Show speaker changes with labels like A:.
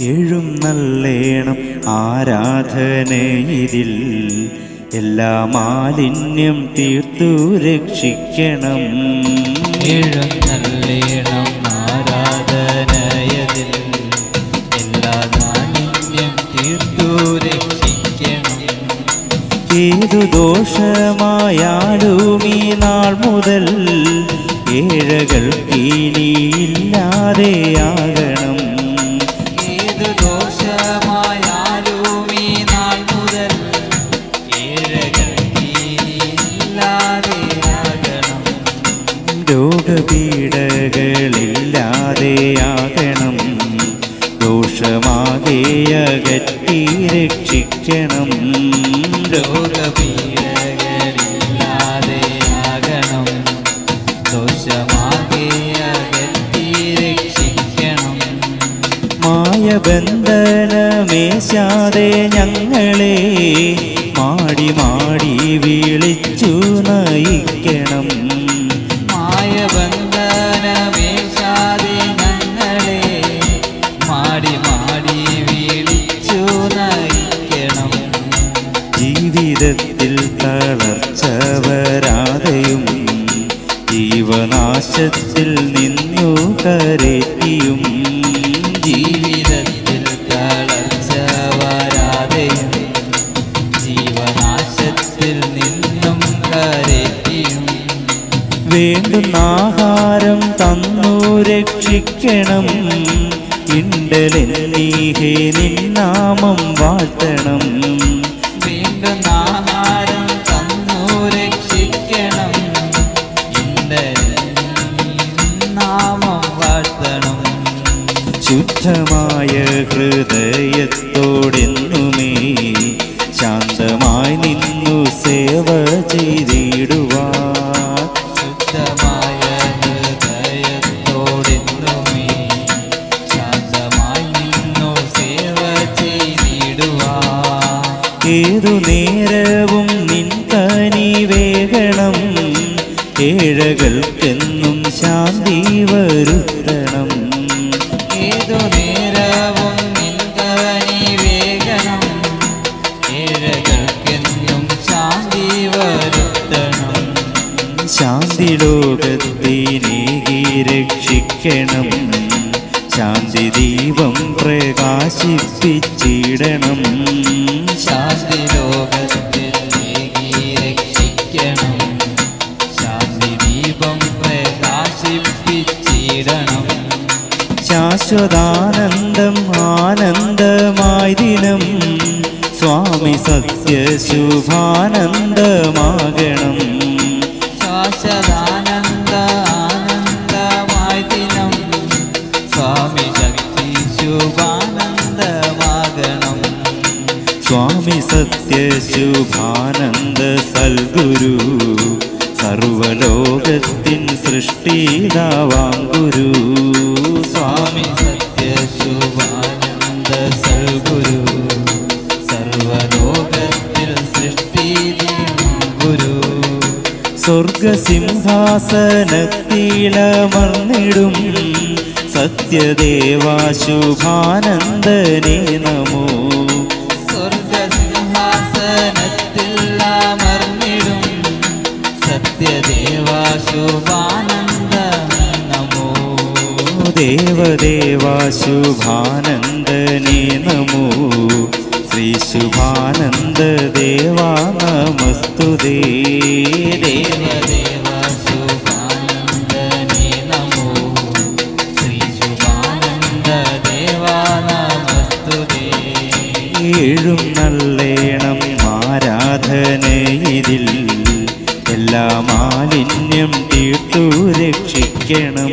A: എഴുന്നള്ളേണം ആരാധനയിതിൽ എല്ലാ മാലിന്യം തീർത്തു രക്ഷിക്കണം.
B: എഴുന്നള്ളേണം ആരാധനയതിൽ എല്ലാ മാലിന്യം തീർത്തു രക്ഷിക്കണം.
A: ഏതു ദോഷമായാലും ഈ നാൾ മുതൽ ഏഴകൾ ഇനിയില്ലാതെയാകണം രോഗപീഠകളില്ലാതെയാകണം ദോഷമാകേയ അകറ്റി രക്ഷിക്കണം
B: ബന്ധനമേശാതെ രക്ഷിക്കണം
A: മായബന്ധനമേശാതെ ഞങ്ങളെ മാടി മാടി വിളിച്ചു ജീവിതത്തിൽ തളർച്ച വരാതെയും ജീവനാശത്തിൽ നിന്നു കരറ്റിയും
B: ജീവിതത്തിൽ തളർച്ച വരാതെയും ജീവനാശത്തിൽ നിന്നും കരറ്റിയും
A: വേണ്ടുന്ന ആഹാരം തന്നു രക്ഷിക്കണം. ഇണ്ടലെന്നീഹേ നിന്നാമം വാഴ്ത്തണം. ശുദ്ധമായ ഹൃദയത്തോടെന്നുമേ ശാന്തമായി നിന്നു സേവ ചെയ്തിടുവാ
B: ശുദ്ധമായ ഹൃദയത്തോടെന്നുമേ ശാന്തമായി നിന്നു സേവ
A: ഏതു നേരവും നിൻ തനി വേഗണം ഏഴകൾക്കെന്നും ശാന്തി വരുത്തണം.
B: ഏഴകൾക്കെന്നും ശാന്തി വരുത്തണം.
A: ശാന്തി ലോകത്തിനേകി രക്ഷിക്കണം. ശാന്തി ദീപം പ്രകാശിപ്പിച്ചിടണം.
B: ശാന്തി ലോകത്തിനേകി രക്ഷിക്കണം. ശാന്തി ദീപം പ്രകാശിപ്പിച്ചിടണം.
A: ശാശ്വതാനന്ദം ആനന്ദമായി ദിനം. സത്യശുഭാനന്ദമാകണം.
B: ശാശ്വതാനന്ദ ആനന്ദമായി ദിനം സ്വാമി ശക്തി ശുഭാനന്ദമാകണം
A: സ്വാമി സത്യശുഭാനന്ദ സൽഗുരു സർവലോകത്തിൻ സൃഷ്ടിതാവാം ഗുരു സ്വർഗസിംഹാസനത്തിലമർന്നിടും സത്യദേവാശുഭാനന്ദനെ നമോ.
B: സ്വർഗസിംഹാസനത്തിളമർന്നിടും അമർന്നിടും സത്യദേവ ശുഭാനന്ദ നമോ.
A: ദേവദേവാശുഭാനന്ദനെ നമോ. ശ്രീ ശുഭാനന്ദ ദേവാ നമസ്തുതേ.
B: ദേവദേവ ശുഭാനന്ദനേ നമോ ശ്രീ ദേവാ നമസ്തുതേ
A: ആരാധനയിതിൽ എല്ലാ മാലിന്യം തീർത്തു രക്ഷിക്കണം.